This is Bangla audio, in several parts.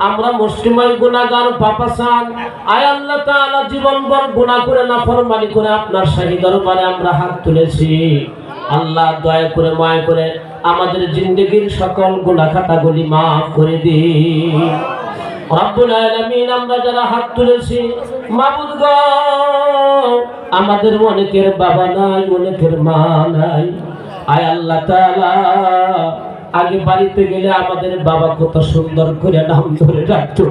আমরা জীবনভর করে করে আপনার আমরা হাত তুলেছি। আল্লাহ দয়া করে করে আমাদের জিন্দগির সকল গুনাহ খাতাগুলি মাফ করে দিন। আমরা যারা হাত তুলেছি আমাদের অনেকের বাবা নাই, অনেকের মা নাই। আয় আল্লাহ তাআলা আগে বাড়িতে গেলে আমাদের বাবা কত সুন্দর করে নাম ধরে ডাকতো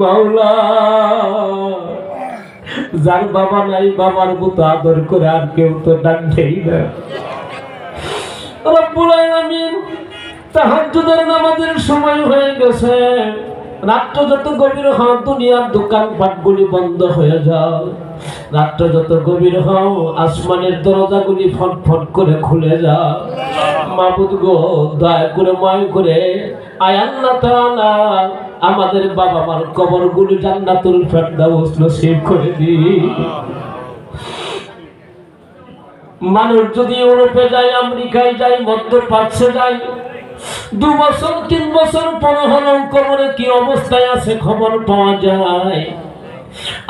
মাওলা, যার বাবা নাই, বাবার মতো আদর করে আর কেউ তো ডাকছেই না। রব্বুল আলামিন তাহাজ্জুদের নামাজের সময় হয়ে গেছে। রাত্র যত গভীর হও, দুনিয়ার দোকান পাটগুলি বন্ধ হয়ে যাও। রাত্র যত গভীর হও, আসমানের দরজাগুলি ফটফট করে খুলে যাও। মাবুদ গো, দয়া করে ময় করে আয় আল্লাহ তাআলা, আমাদের বাবা মার কবরগুলি জান্নাতুল ফেরদাউস নসিব করে দিই। মানুষ যদি ইউরোপে যায়, আমেরিকায় যায়, মধ্যপ্রাচ্যে যায়, দু বছর, তিন বছর পর হলেও কবরে কি অবস্থায় আছে খবর পাওয়া যায়?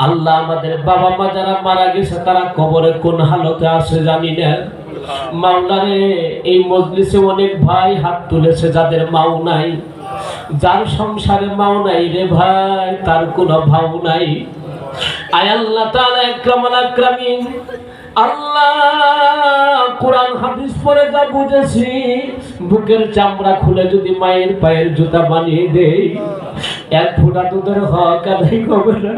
আল্লাহ আমাদের বাবা মা যারা মারা গেছে, তারা কবরে কোন হালতে আছে জানি না। মাওলারে, এই মজলিসে অনেক ভাই হাত তুলেছে যাদের মাও নাই। যার সংসারে মাও নাই রে ভাই, তার কোনো ভাও নাই। আয় আল্লাহ তাআলা আকরামিন আল্লাহ, কোরআন যা বুঝেছি, বুকের চামড়া খুলে যদি মায়ের পায়ের জুতা বানিয়ে দেই, এক ফোঁটা দুধের হক আদায় হবে না।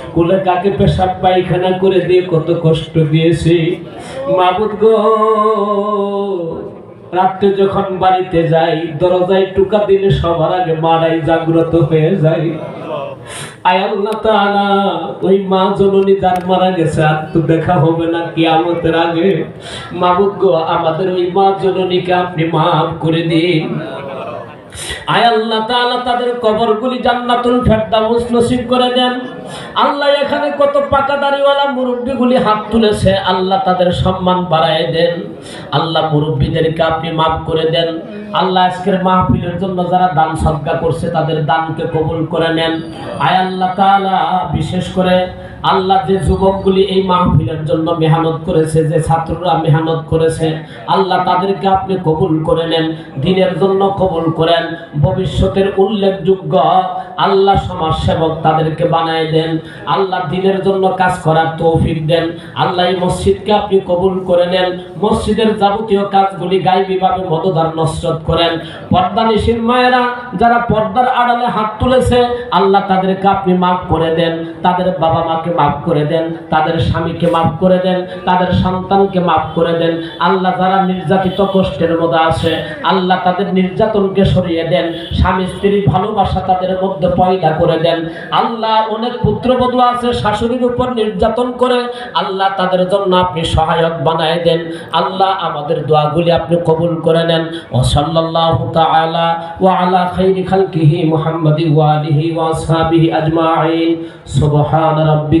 কোলে কাকে পেশাব পায়খানা করে দিয়ে কত কষ্ট দিয়েছি? মাবুদ গো, রাত্রে যখন বাড়িতে যাই, দরজায় টুকা দিলে সবার আগে মারাই জাগ্রত হয়ে তাআলা, ওই মা জননী যার মারা গেছে, আর তো দেখা হবে না কিয়ামতের আগে। মাবুদ গো, আমাদের ওই মা জননীকে আপনি মাফ করে দিন। আল্লাহ তাদের সম্মান বাড়ায় দেন। আল্লাহ মাফ করে দেন। মাহফিলের জন্য যারা দান সদকা করছে, তাদের দানকে কবুল করে নেন। আল্লাহ তাআলা, বিশেষ করে আল্লাহ যে যুবকগুলি এই মাহফিলের জন্য মেহনত করেছে, যে ছাত্ররা মেহনত করেছে, আল্লাহ তাদেরকে আপনি কবুল করে নেন, দিনের জন্য কবুল করেন, ভবিষ্যতের উল্লেখযোগ্য আল্লাহ সমাজ সেবক তাদেরকে বানায় দেন, আল্লাহ দিনের জন্য কাজ করার তৌফিক দেন, আল্লাহ এই মসজিদকে আপনি কবুল করে নেন, মসজিদের যাবতীয় কাজগুলি গাইবীভাবে মদদার নসরত করেন, পর্দা নিশীন মায়েরা যারা পর্দার আড়ালে হাত তুলেছে, আল্লাহ তাদেরকে আপনি মাফ করে দেন, তাদের বাবা মাকে মাফ করে দেন, তাদের স্বামীকে মাফ করে দেন, তাদের সন্তানকে মাফ করে দেন। আল্লাহ যারা নির্যাতিত কষ্টের মধ্যে আছে, আল্লাহ তাদের নির্যাতনকে সরিয়ে দেন, স্বামী স্ত্রীর ভালোবাসা তাদের মধ্যে পয়দা করে দেন। আল্লাহ অনেক পুত্রবধূ আছে, শাশুড়ির উপর নির্যাতন করে, আল্লাহ তাদের জন্য আপনি সহায়ক বানায় দেন। আল্লাহ আমাদের দোয়াগুলি আপনি কবুল করে নেন। ও খাইরি খালকিহি মুহাম্মাদি ওয়া আলিহি আজমাইন। সুবহান রাব্বিকা